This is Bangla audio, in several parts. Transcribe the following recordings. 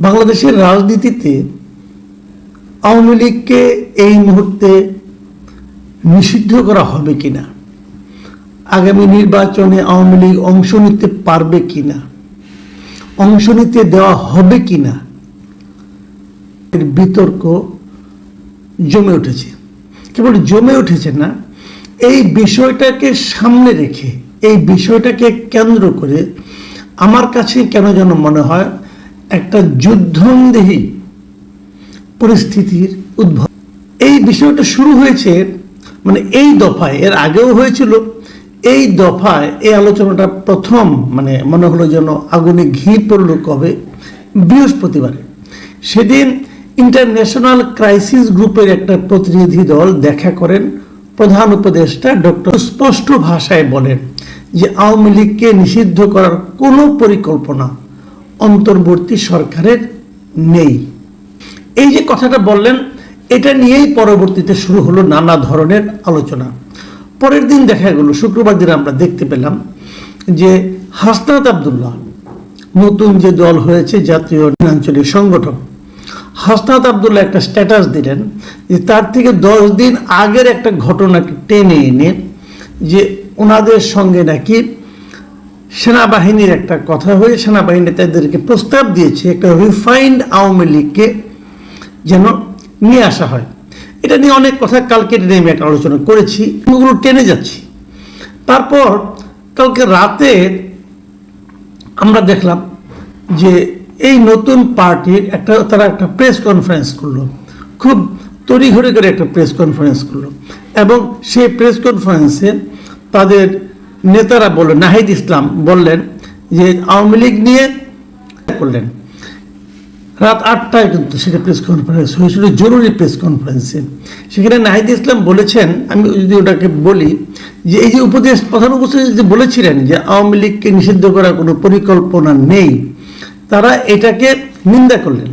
বাংলাদেশের রাজনীতিতে আওয়ামী লীগকে এই মুহূর্তে নিষিদ্ধ করা হবে কিনা? আগামী নির্বাচনে আওয়ামী লীগ অংশ নিতে পারবে কিনা? অংশ নিতে দেওয়া হবে কিনা? এর বিতর্ক জমে উঠেছে। কেবল জমে উঠেছে না, এই বিষয়টাকে সামনে রেখে, এই বিষয়টাকে কেন্দ্র করে আমার কাছে কেন যেন মনে হয় একটা যুদ্ধন্দেহী পরিস্থিতির উদ্ভব। এই বিষয়টা শুরু হয়েছে মানে এই দফায়, এর আগেও হয়েছিল। এই দফায় এই আলোচনাটা প্রথম মানে মনে হলো যেন আগুনে ঘি পড়ল কবে? বৃহস্পতিবারে। সেদিন ইন্টারন্যাশনাল ক্রাইসিস গ্রুপের একটা প্রতিনিধি দল দেখা করেন। প্রধান উপদেষ্টা ডক্টর স্পষ্ট ভাষায় বলেন যে আওয়ামী লীগকে নিষিদ্ধ করার কোনো পরিকল্পনা অন্তর্বর্তী সরকারের নেই। এই যে কথাটা বললেন, এটা নিয়েই পরবর্তীতে শুরু হলো নানা ধরনের আলোচনা। পরের দিন দেখা গেল, শুক্রবার দিন আমরা দেখতে পেলাম যে হাসনাত আবদুল্লাহ, নতুন যে দল হয়েছে জাতীয় আঞ্চলিক সংগঠন, হাসনাত আবদুল্লাহ একটা স্ট্যাটাস দিলেন যে তার থেকে দশ দিন আগের একটা ঘটনাকে টেনে এনে যে ওনাদের সঙ্গে নাকি সেনাবাহিনীর একটা কথা হয়ে সেনাবাহিনী তাদেরকে প্রস্তাব দিয়েছে একটা রিফাইন্ড আওয়ামী লীগকে যেন নিয়ে আসা হয়। এটা নিয়ে অনেক কথা কালকে নিয়ে আমি একটা আলোচনা করেছি, ওগুলো টেনে যাচ্ছি। তারপর কালকে রাতে আমরা দেখলাম যে এই নতুন পার্টির একটা, তারা একটা প্রেস কনফারেন্স করল। খুব তড়িঘড়ি করে একটা প্রেস কনফারেন্স করল। এবং সেই প্রেস কনফারেন্সে তাদের নেতারা বললেন, নাহিদ ইসলাম বললেন যে আওয়ামী লীগ নিয়ে করলেন। রাত আটটায় কিন্তু সেটা প্রেস কনফারেন্স হয়েছিল, জরুরি প্রেস কনফারেন্সে সেখানে নাহিদ ইসলাম বলেছেন, আমি যদি ওটাকে বলি, যে এই যে উপদেশ প্রধান উপদেশ যে বলেছিলেন যে আওয়ামী লীগকে নিষিদ্ধ করার কোনো পরিকল্পনা নেই, তারা এটাকে নিন্দা করলেন।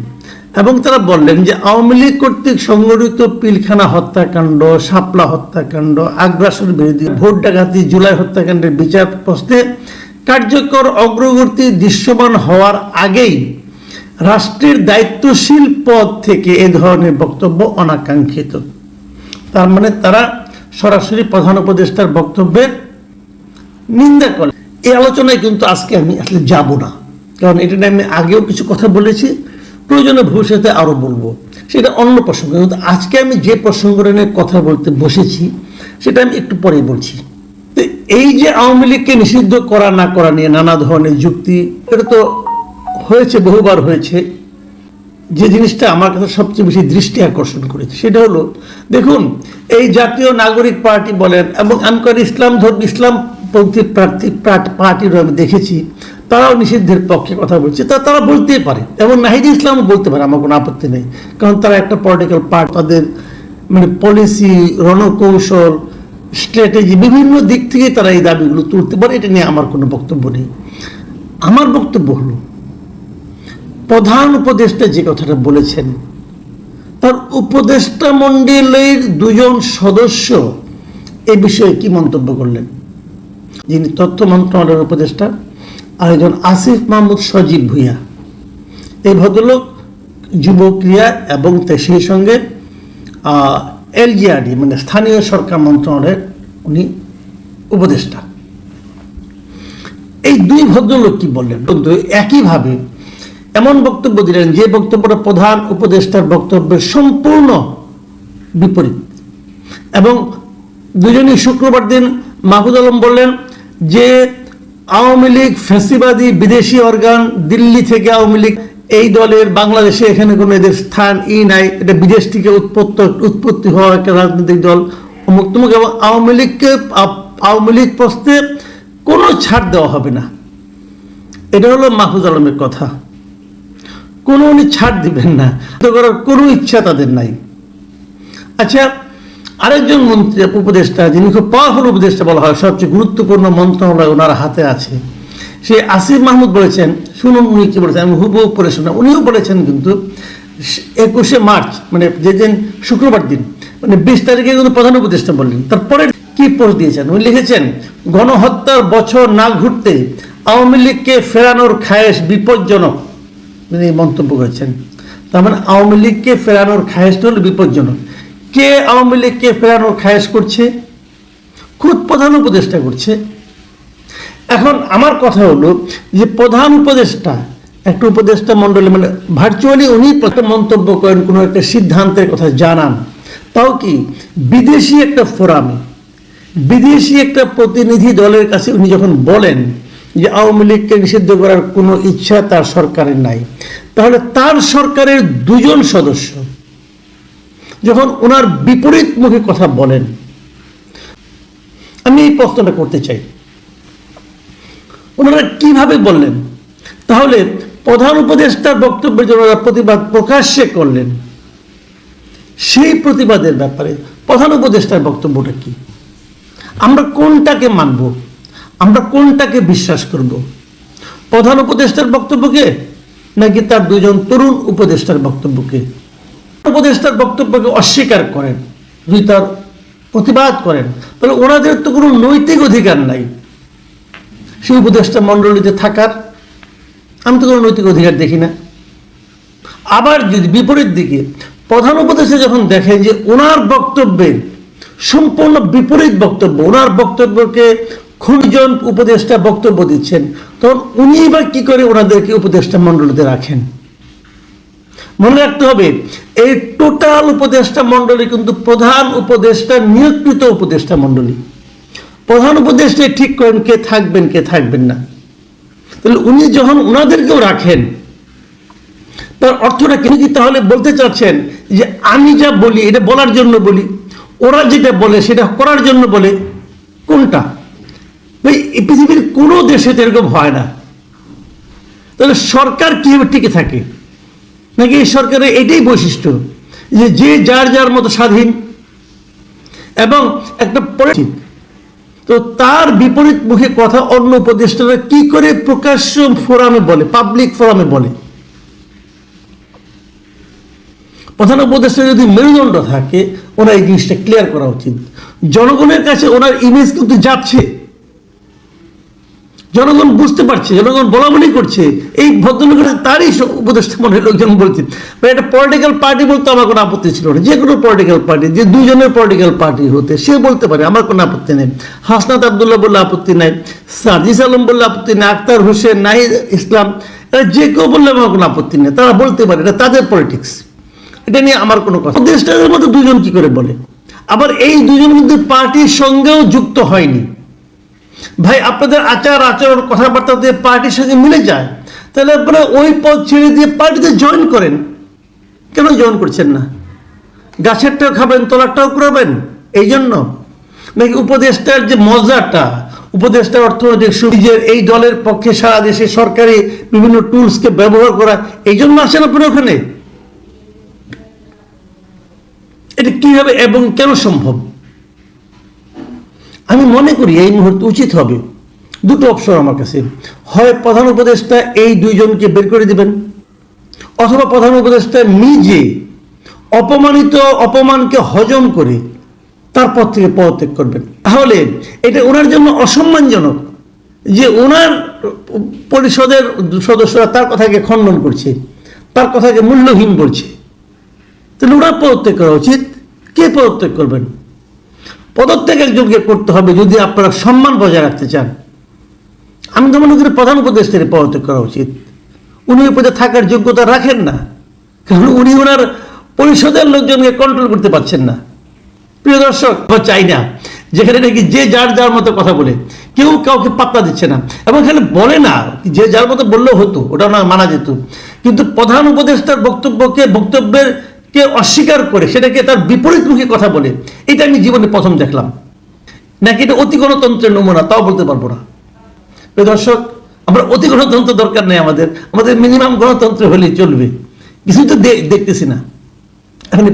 এবং তারা বললেন যে আওয়ামী লীগ কর্তৃক সংগঠিত পিলখানা হত্যাকাণ্ড, শাপলা হত্যাকাণ্ড, আগ্রাসন বিরোধী ভোট ডাকাতি, জুলাই হত্যাকাণ্ডের বিচার প্রশ্নে কার্যকর অগ্রগতি দৃশ্যমান হওয়ার আগেই রাষ্ট্রের দায়িত্বশীল পদ থেকে এ ধরনের বক্তব্য অনাকাঙ্ক্ষিত। তার মানে তারা সরাসরি প্রধান উপদেষ্টার বক্তব্যের নিন্দা করে এই আলোচনায় কিন্তু আজকে আমি আসলে যাব না। কারণ এটা নিয়ে আমি আগেও কিছু কথা বলেছি। প্রয়োজনে ভবিষ্যতে আরও বলব। সেটা অন্য প্রসঙ্গ, কিন্তু আজকে আমি যে প্রসঙ্গটা নিয়ে কথা বলতে বসেছি, সেটা আমি একটু পরেই বলছি। তো এই যে আওয়ামী লীগকে নিষিদ্ধ করা, না করা নিয়ে নানা ধরনের যুক্তি, এটা তো হয়েছে, বহুবার হয়েছে। যে জিনিসটা আমার কাছে সবচেয়ে বেশি দৃষ্টি আকর্ষণ করেছে, সেটা হলো, দেখুন, এই জাতীয় নাগরিক পার্টি বলেন, এবং আমি ইসলাম ধর্ম ইসলামপন্থী প্রার্থী পার্টিরও আমি দেখেছি তারাও নিষিদ্ধের পক্ষে কথা বলছে। তা তারা বলতেই পারে। এবং নাহিদ ইসলামও বলতে পারে, আমার কোনো আপত্তি নেই। কারণ তারা একটা পলিটিক্যাল পার্ট তাদের মানে পলিসি রণকৌশল স্ট্র্যাটেজি বিভিন্ন দিক থেকে তারা এই দাবিগুলো তুলতে পারে, এটা নিয়ে আমার কোনো বক্তব্য নেই। আমার বক্তব্য হলো, প্রধান উপদেষ্টা যে কথাটা বলেছেন, তার উপদেষ্টা মণ্ডলীর দুজন সদস্য এ বিষয়ে কি মন্তব্য করলেন? যিনি তথ্য মন্ত্রণালয়ের উপদেষ্টা আর একজন আসিফ মাহমুদ সজীব ভূঁইয়া। এই ভদ্রলোক যুব ক্রিয়া এবং সেই সঙ্গে এলজিআরডি মানে স্থানীয় সরকার মন্ত্রণালয়ের উনি উপদেষ্টা। এই দুই ভদ্রলোক কি বললেন? একইভাবে এমন বক্তব্য দিলেন যে বক্তব্যটা প্রধান উপদেষ্টার বক্তব্যের সম্পূর্ণ বিপরীত। এবং দুজনই শুক্রবার দিন মাহফুজ আলম বললেন যে আওয়ামী লীগ ফ্যাসিবাদী বিদেশি অর্গান দিল্লি থেকে আওয়ামী লীগ, এই দলের বাংলাদেশে এখানে কোনো এদের স্থান ই নাই। এটা বিদেশ থেকে উৎপত্ত, উৎপত্তি হওয়া একটা রাজনৈতিক দল। অমুক তমুক, এবং আওয়ামী লীগকে আওয়ামী লীগ প্রশ্নে কোনো ছাড় দেওয়া হবে না। এটা হলো মাহফুজ আলমের কথা। কোনো উনি ছাড় দিবেন না। করার কোনো ইচ্ছা তাদের নাই। আচ্ছা আরেকজন মন্ত্রী, উপদেষ্টা, যিনি খুব পাওয়ারফুল উপদেষ্টা বলা হয়, সবচেয়ে গুরুত্বপূর্ণ মন্ত্রণালয় ওনার হাতে আছে, সে আসিফ মাহমুদ বলেছেন, শুনুন উনি কি বলেছেন, আমি হুবহু পড়ে শোনা, উনিও বলেছেন কিন্তু একুশে মার্চ মানে যেদিন শুক্রবার দিন মানে বিশ তারিখে কিন্তু প্রধান উপদেষ্টা বললেন, তারপরে কি পোস্ট দিয়েছেন? উনি লিখেছেন, গণহত্যার বছর না ঘুরতে আওয়ামী লীগকে ফেরানোর খায়েশ বিপজ্জনক, তিনি মন্তব্য করেছেন, তার মানে আওয়ামী লীগকে ফেরানোর খায়েশটা হলো বিপজ্জনক। কে আওয়ামী লীগকে ফেরানোর খায়েশ করছে? খুদ প্রধান উপদেষ্টা করছে। এখন আমার কথা হলো যে প্রধান উপদেষ্টা, একটা উপদেষ্টা মণ্ডলী মানে ভার্চুয়ালি উনি প্রথম মন্তব্য করেন কোনো একটা সিদ্ধান্তের কথা জানান। তাও কি? বিদেশি একটা ফোরামে, বিদেশি একটা প্রতিনিধি দলের কাছে উনি যখন বলেন যে আওয়ামী লীগকে নিষিদ্ধ করার কোনো ইচ্ছা তার সরকারের নাই, তাহলে তার সরকারের দুজন সদস্য যখন ওনার বিপরীত মুখে কথা বলেন, আমি এই প্রশ্নটা করতে চাই। ওনারা কীভাবে বললেন? তাহলে প্রধান উপদেষ্টার বক্তব্যের জন্য ওনারা প্রতিবাদ প্রকাশ্যে করলেন। সেই প্রতিবাদের ব্যাপারে প্রধান উপদেষ্টার বক্তব্যটা কি? আমরা কোনটাকে মানব? আমরা কোনটাকে বিশ্বাস করব? প্রধান উপদেষ্টার বক্তব্যকে নাকি তার দুজন তরুণ উপদেষ্টার বক্তব্যকে উপদেষ্টার বক্তব্যকে অস্বীকার করেন, যদি তার প্রতিবাদ করেন, তাহলে ওনাদের তো কোনো নৈতিক অধিকার নাই। সেই উপদেষ্টা মণ্ডলীতে থাকার, আমি তো কোনো নৈতিক অধিকার দেখি না। আবার যদি বিপরীত দিকে প্রধান উপদেষ্টা যখন দেখেন যে ওনার বক্তব্যের সম্পূর্ণ বিপরীত বক্তব্য, ওনার বক্তব্যকে খুবজন উপদেষ্টা বক্তব্য দিচ্ছেন, তখন উনি বা কি করে ওনাদেরকে উপদেষ্টা মণ্ডলীতে রাখেন? মনে রাখতে হবে, এই টোটাল উপদেষ্টা মণ্ডলী কিন্তু প্রধান উপদেষ্টা, নিয়োগকৃত উপদেষ্টা মণ্ডলী। প্রধান উপদেষ্টা ঠিক করেন কে থাকবেন কে থাকবেন না। তাহলে উনি যখন ওনাদেরকেও রাখেন, তার অর্থটা কেন কি তাহলে বলতে চাচ্ছেন যে আমি যা বলি, এটা বলার জন্য বলি, ওরা যেটা বলে সেটা করার জন্য বলে, কোনটা? এই পৃথিবীর কোনো দেশে তো এরকম হয় না। তাহলে সরকার কীভাবে টিকে থাকে? নাকি এই সরকারের এটাই বৈশিষ্ট্য? যে যে যার যার মতো স্বাধীন এবং একটা পরিচিত তো তার বিপরীত মুখে কথা অন্য উপদেষ্টারা কি করে প্রকাশ্য ফোরামে বলে, পাবলিক ফোরামে বলে? প্রধান উপদেষ্টা যদি মেরুদণ্ড থাকে, ওনার এই জিনিসটা ক্লিয়ার করা উচিত। জনগণের কাছে ওনার ইমেজ কিন্তু যাচ্ছে। জনগণ বুঝতে পারছে, জনগণ বলা বলি করছে, এই ভদ্রলোকের তারই উপদেষ্টা মনে লোকজন বলছে। এটা পলিটিক্যাল পার্টি বলতে আমার কোনো আপত্তি ছিল না যে কোনো পলিটিক্যাল পার্টি যে দুজনের পলিটিক্যাল পার্টি হতে, সে বলতে পারে, আমার কোনো আপত্তি নেই। হাসনাত আবদুল্লাহ বললে আপত্তি নাই, সার্জিস আলম বললে আপত্তি নেই আক্তার হোসেন, নাহিদ ইসলাম, এরা যে কেউ বললে আমার কোনো আপত্তি নেই, তারা বলতে পারে, এটা তাদের পলিটিক্স এটা নিয়ে আমার কোনো কথা উপদেষ্টাদের মধ্যে দুজন কি করে বলে? আবার এই দুজন কিন্তু পার্টির সঙ্গেও যুক্ত হয়নি। ভাই, আপনাদের আচার আচরণ, কথাবার্তা দিয়ে পার্টির সঙ্গে মিলে যায়, তাহলে আপনারা ওই পদ ছেড়ে দিয়ে পার্টিতে জয়েন করেন। কেন জয়েন করছেন না? গাছেরটাও খাবেন, তলারটাও করাবেন? এই জন্য? নাকি উপদেষ্টার যে মজাটা, উপদেষ্টার অর্থনৈতিক সুবিধের এই দলের পক্ষে সারা দেশে সরকারি বিভিন্ন টুলসকে ব্যবহার করা, এই জন্য আসেন আপনারা ওখানে? এটা কীভাবে এবং কেন সম্ভব? আমি মনে করি এই মুহূর্তে উচিত হবে। দুটো অপশন আমার কাছে। হয় প্রধান উপদেষ্টা এই দুইজনকে বের করে দিবেন, অথবা প্রধান উপদেষ্টা নিজে অপমানিত অপমানকে হজম করে তারপর থেকে পদত্যাগ করবেন। তাহলে এটা ওনার জন্য অসম্মানজনক যে ওনার পরিষদের সদস্যরা তার কথাকে খণ্ডন করছে, তার কথাকে মূল্যহীন করছে তাহলে ওনার পদত্যাগ করা উচিত। কে পদত্যাগ করবেন? পদত্যাগ একজনকে করতে হবে যদি আপনারা সম্মান বজায় রাখতে চান। আমি তো মনে করি প্রধান উপদেষ্টার পদত্যাগ করা উচিত। উনি ওই পদে থাকার যোগ্যতা রাখেন না। কারণ উনি ওনার পরিষদের লোকজনকে কন্ট্রোল করতে পারছেন না। প্রিয় দর্শক চাই না যেখানে নাকি যে যার যার মতো কথা বলে, কেউ কাউকে পাত্তা দিচ্ছে না। এবং এখানে বলে না যে যার মতো বললেও হতো, ওটা না মানা যেত। কিন্তু প্রধান উপদেষ্টার বক্তব্যকে বক্তব্যের কে অস্বীকার করে, সেটাকে তার বিপরীতমুখী কথা বলে, এটা আমি জীবনে প্রথম দেখলাম। নাকি এটা অতি গণতন্ত্রের নমুনা, তাও বলতে পারব না। দর্শক, আমরা অতি গণতন্ত্র দরকার নেই আমাদের। আমাদের মিনিমাম গণতন্ত্র হলেই চলবে। কিছু তো দেখতেছি না। এখন